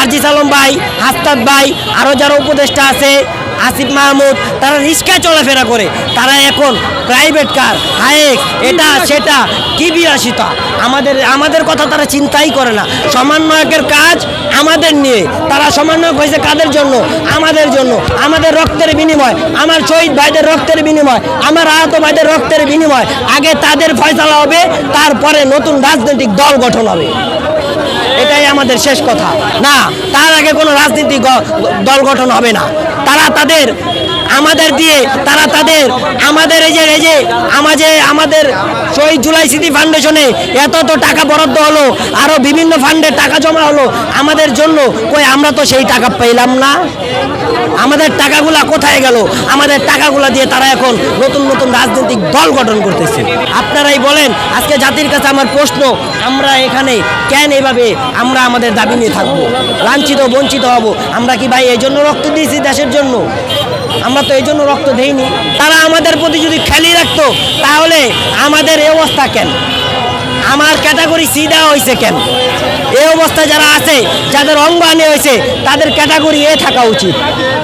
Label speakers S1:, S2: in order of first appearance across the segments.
S1: সার্জিস আলম ভাই, হাস্তাদ ভাই আরও যারা উপদেষ্টা আছে, আসিফ মাহমুদ, তারা রিক্সায় চলাফেরা করে। তারা এখন প্রাইভেট কার হায়েক এটা, সেটা, কি বিলাসিতা? আমাদের আমাদের কথা তারা চিন্তাই করে না। সমন্বয়কের কাজ আমাদের নিয়ে। তারা সমন্বয়ক হয়েছে কাদের জন্য? আমাদের জন্য। আমাদের রক্তের বিনিময়। আমার শহীদ ভাইদের রক্তের বিনিময়। আমার আহত ভাইদের রক্তের বিনিময়। আগে তাদের ফয়সালা হবে, তারপরে নতুন রাজনৈতিক দল গঠন হবে। আমাদের শেষ কথা। না, তার আগে কোনো রাজনীতি দল গঠন হবে না। তারা তাদের আমাদের দিয়ে, তারা তাদের আমাদের এই যে এই যে আমাদের আমাদের শহীদ জুলাই স্মৃতি ফাউন্ডেশনে এত তো টাকা বরাদ্দ হলো আরও বিভিন্ন ফান্ডে টাকা জমা হলো, আমাদের জন্য কই আমরা তো সেই টাকা পেলাম না? আমাদের টাকাগুলা কোথায় গেল? আমাদের টাকাগুলা দিয়ে তারা এখন নতুন নতুন রাজনৈতিক দল গঠন করতেছে। আপনারাই বলেন, আজকে জাতির কাছে আমার প্রশ্ন, আমরা এখানে কেন এভাবে, আমরা আমাদের দাবি নিয়ে থাকব। লাঞ্ছিত, বঞ্চিত হব। আমরা কি ভাই এই জন্য রক্ত দিয়েছি দেশের জন্য? আমরা তো এই জন্য রক্ত দেইনি। তারা আমাদের প্রতি যদি খেলিয়ে রাখতো, তাহলে আমাদের এই অবস্থা কেন? আমার ক্যাটাগরি সি দেওয়া হয়েছে কেন? এই অবস্থায় যারা আছে, যাদের অঙ্গহানি হয়েছে, তাদের ক্যাটাগরি এ থাকা উচিত।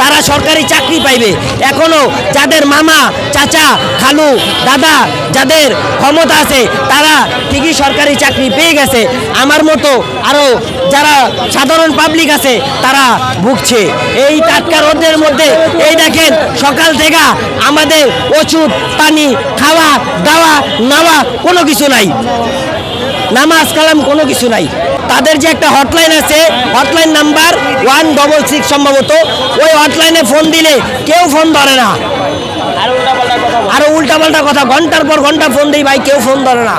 S1: তারা সরকারি চাকরি পাইবে। এখনও যাদের মামা, চাচা, খালু, দাদা যাদের ক্ষমতা আছে, তারা ঠিকই সরকারি চাকরি পেয়ে গেছে। আমার মতো আরও যারা সাধারণ পাবলিক আছে, তারা ভুগছে। এই টাটকা রোদের মধ্যে, এই দেখেন, সকাল থেকে আমাদের ওষুধ, পানি, খাওয়া, দাওয়া নাওয়া কোনো কিছু নাই। নামাজ, কালাম কোনো কিছু নাই। তাদের যে একটা হটলাইন আছে, হটলাইন নাম্বার ওয়ান ডবল সম্ভবত, ওই হটলাইনে ফোন দিলে কেউ ফোন ধরে না। আরও উল্টাপাল্টা কথা, ঘণ্টার পর ঘণ্টা ফোন দিই ভাই, কেউ ফোন ধরে না।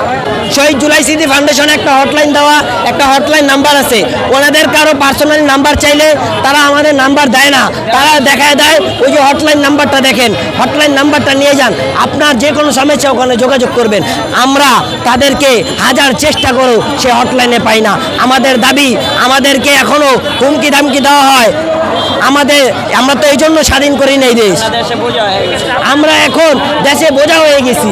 S1: শহীদ জুলাই স্মৃতি ফাউন্ডেশনে একটা হটলাইন দেওয়া, একটা হটলাইন নাম্বার আছে। ওনাদের কারও পার্সোনালি নাম্বার চাইলে তারা আমাদের নাম্বার দেয় না। তারা দেখায় দেয়, ওই যে হটলাইন নাম্বারটা দেখেন। হটলাইন নাম্বারটা নিয়ে যান। আপনার যে কোনো সমস্যা ওখানে যোগাযোগ করবেন। আমরা তাদেরকে হাজার চেষ্টা করো সে হটলাইনে পাই না। আমাদের দাবি, আমাদেরকে এখনও হুমকি ধামকি দেওয়া হয়। আমাদের, আমরা তো এই জন্য স্বাধীন করি নাই দেশ। আমরা এখন দেশে বোঝা হয়ে গেছি।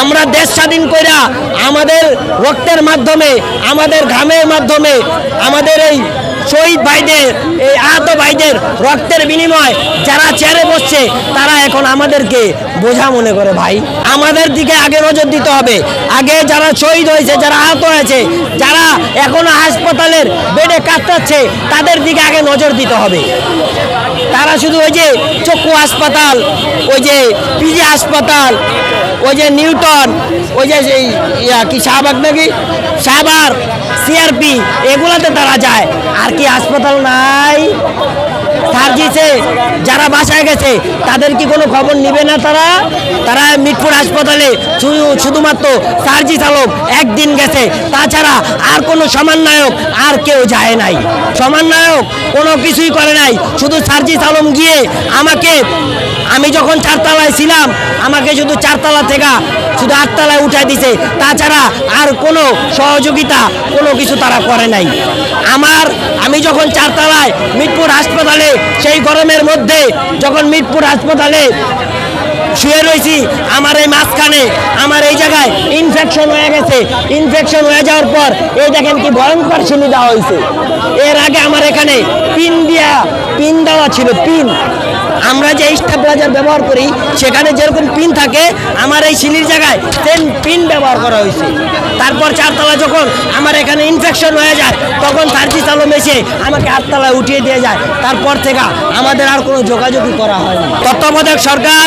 S1: আমরা দেশ স্বাধীন করিয়া আমাদের রক্তের মাধ্যমে, আমাদের ঘামের মাধ্যমে, আমাদের এই শহীদ ভাইদের, এই আহত ভাইদের রক্তের বিনিময় যারা চেয়ারে বসছে, তারা এখন আমাদেরকে বোঝা মনে করে, ভাই। আমাদের দিকে আগে নজর দিতে হবে। আগে যারা শহীদ হয়েছে, যারা আহত হয়েছে, যারা এখনও হাসপাতালের বেডে কাটাচ্ছে তাদের দিকে আগে নজর দিতে হবে। তারা শুধু ওই যে চক্ষু হাসপাতাল, ওই যে পিজি হাসপাতাল ওই যে নিউটন, ওই যে কি, শাহবাগ নাকি? সাবার সিআরপি এগুলাতে তারা যায়। আর কি হাসপাতাল নাই? সার্জিসে যারা বাসায় গেছে, তাদের কি কোনো খবর নিবে না তারা? তারা মিটপুর হাসপাতালে শুধুমাত্র সার্জিস আলম একদিন গেছে, তাছাড়া আর কোনো সমন্বয়ক আর কেউ যায় নাই। সমন্বয়ক কোনো কিছুই করে নাই, শুধু সার্জিস আলম গিয়ে আমাকে, আমি যখন চারতলায় ছিলাম, আমাকে শুধু চারতলা থেকে শুধু আটতলায় উঠাই দিছে, তাছাড়া আর কোনো সহযোগিতা, কোনো কিছু তারা করে নাই। আমার, আমি যখন চারতলায় মিটপুর হাসপাতালে সেই গরমের মধ্যে যখন মিরপুর হাসপাতালে শুয়ে রয়েছি, আমার এই মাঝখানে, আমার এই জায়গায় ইনফেকশন হয়ে গেছে। ইনফেকশন হয়ে যাওয়ার পর, এই দেখেন কি ভয়ঙ্কর শিলি দেওয়া হয়েছে। এর আগে আমার এখানে পিন দিয়া, পিন দেওয়া ছিল, পিন। আমরা যে স্টাবলাইজার ব্যবহার করি, সেখানে যেরকম পিন থাকে, আমার এই শিলির জায়গায় সেম পিন ব্যবহার করা হয়েছে। তারপর চারতলা যখন আমার এখানে ইনফেকশন হয়ে যায়, তখন সার্জিস আলম এসে আমাকে আটতলায় উঠিয়ে দিয়ে যায়। তারপর থেকে আমাদের আর কোনো যোগাযোগই করা হয়নি তত্ত্বাবধায়ক সরকার,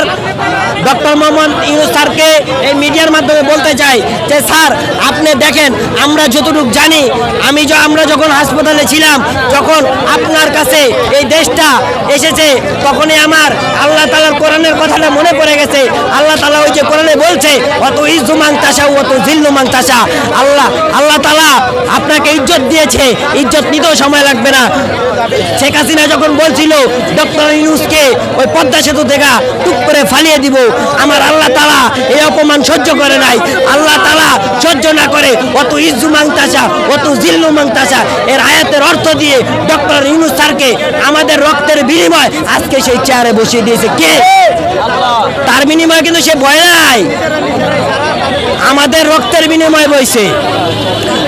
S1: ডক্টর মোহাম্মদ ইউনুস স্যারকে এই মিডিয়ার মাধ্যমে বলতে চাই যে, স্যার, আপনি দেখেন, আমরা যতটুকু জানি, আমি আমরা যখন হাসপাতালে ছিলাম, যখন আপনার কাছে এই দেশটা এসেছে, তখনই আমার আল্লাহ তালার কোরআনের কথাটা মনে পড়ে গেছে আল্লাহ তালা ওই যে কোরআনে বলছে অত ইজ্জু মাংতাসা অত জিল্লু মাংতাসা আল্লাহ আল্লাহ তালা আপনাকে ইজ্জত দিয়েছে ইজ্জত নিতেও সময় লাগবে না। শেখ হাসিনা যখন বলছিল ডক্টর ইউনুসকে ওই পদ্মা সেতু থেকে টুক করে ফালিয়ে দিব আমার আল্লাহ তালা এই অপমান সহ্য করে নাই। আল্লাহ তালা সহ্য না করে অত ইজ্জু মাংতাসা অত জিল্লু মাংতাসা এর আয়াতের অর্থ দিয়ে ডক্টর ইউনুস স্যারকে আমাদের রক্তের বিনিময় আজকে সেই চেয়ারে বসিয়ে দিয়েছে। কে? তার বিনিময়ে কিন্তু সে ভয় নাই। আমাদের রক্তের বিনিময় বইছে।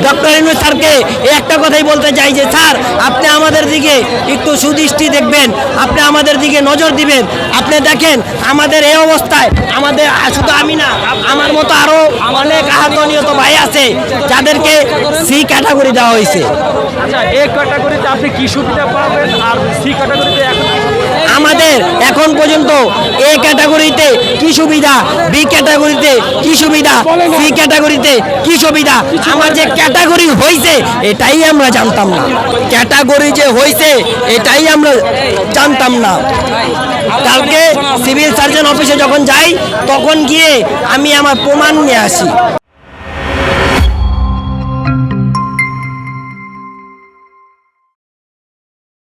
S1: ডক্টর ইনু স্যারকে একটা কথাই বলতে চাই যে, স্যার, আপনি আমাদের দিকে একটু সুদৃষ্টি দেখবেন, আপনি আমাদের দিকে নজর দিবেন। আপনি দেখেন, আমাদের এই অবস্থায় আমাদের শুধু আমি না, আমার মতো আরও অনেক আহত নিহত ভাই আছে, যাদেরকে সি ক্যাটাগরি দেওয়া হয়েছে।
S2: আচ্ছা ক্যাটাগরিতে আপনি কি সুবিধা পাবেন? আর সি ক্যাটাগরিতে এখন
S1: আমাদের এখন পর্যন্ত এ ক্যাটাগরিতে কি সুবিধা, বি ক্যাটাগরিতে কি সুবিধা, সি ক্যাটাগরিতে কি সুবিধা? আমার যে ক্যাটাগরি হয়েছে এটাই আমরা জানতাম না। ক্যাটাগরি যে হয়েছে এটাই আমরা জানতাম না। কালকে সিভিল সার্জন অফিসে যখন যাই, তখন গিয়ে আমি আমার প্রমাণ নিয়ে আসি।